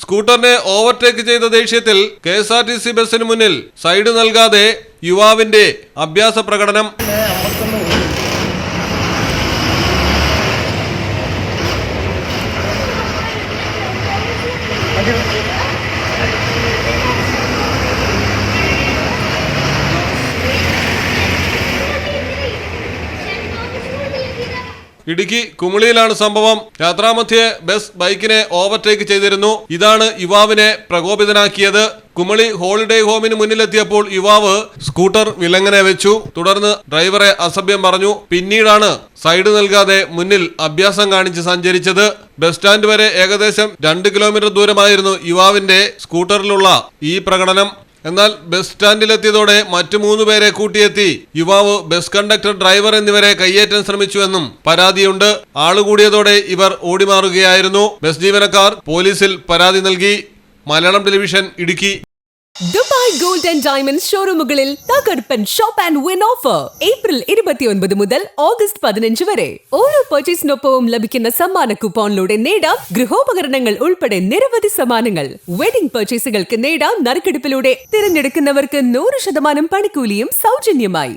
സ്കൂട്ടറിനെ overtake ചെയ്ത ദേഷ്യത്തിൽ K S R T C ബസിന് മുന്നിൽ സൈഡ് നൽകാതെ യുവാവിന്റെ അഭ്യാസ പ്രകടനം. ഇടുക്കി കുമിളിയിലാണ് സംഭവം. യാത്രാമധ്യേ ബസ് ബൈക്കിനെ ഓവർടേക്ക് ചെയ്തിരുന്നു. ഇതാണ് യുവാവിനെ പ്രകോപിതനാക്കിയത്. കുമളി ഹോളിഡേ ഹോമിന് മുന്നിലെത്തിയപ്പോൾ യുവാവ് സ്കൂട്ടർ വിലങ്ങനെ വെച്ചു. തുടർന്ന് ഡ്രൈവറെ അസഭ്യം പറഞ്ഞു. പിന്നീടാണ് സൈഡ് നൽകാതെ മുന്നിൽ അഭ്യാസം കാണിച്ച് സഞ്ചരിച്ചത്. ബസ് സ്റ്റാൻഡ് വരെ ഏകദേശം രണ്ട് കിലോമീറ്റർ ദൂരമായിരുന്നു യുവാവിന്റെ സ്കൂട്ടറിലുള്ള ഈ പ്രകടനം. എന്നാൽ ബസ് സ്റ്റാൻഡിലെത്തിയതോടെ മറ്റു മൂന്ന് പേരെ കൂട്ടിയെത്തി. യുവാവ് ബസ് കണ്ടക്ടർ ഡ്രൈവർ എന്നിവരെ കയ്യേറ്റാൻ ശ്രമിച്ചുവെന്നും പരാതിയുണ്ട്. ആളുകൂടിയതോടെ ഇവർ ഓടിമാറുകയായിരുന്നു. ബസ് ജീവനക്കാർ പോലീസിൽ പരാതി നൽകി. Malayalam television Idukki. Dubai gold and diamond ഷോറൂമുകളിൽ തകർപ്പൻ shop and win offer April ഇരുപത്തിയൊൻപത് മുതൽ ഓഗസ്റ്റ് പതിനഞ്ച് വരെ. ഓരോ പർച്ചേസിനൊപ്പവും ലഭിക്കുന്ന സമ്മാന കൂപ്പോണിലൂടെ നേടാം ഗൃഹോപകരണങ്ങൾ ഉൾപ്പെടെ നിരവധി സമ്മാനങ്ങൾ. വെഡിംഗ് പർച്ചേസുകൾക്ക് നേടാം നറുക്കെടുപ്പിലൂടെ. തിരഞ്ഞെടുക്കുന്നവർക്ക് നൂറ് ശതമാനം പണിക്കൂലിയും സൗജന്യമായി.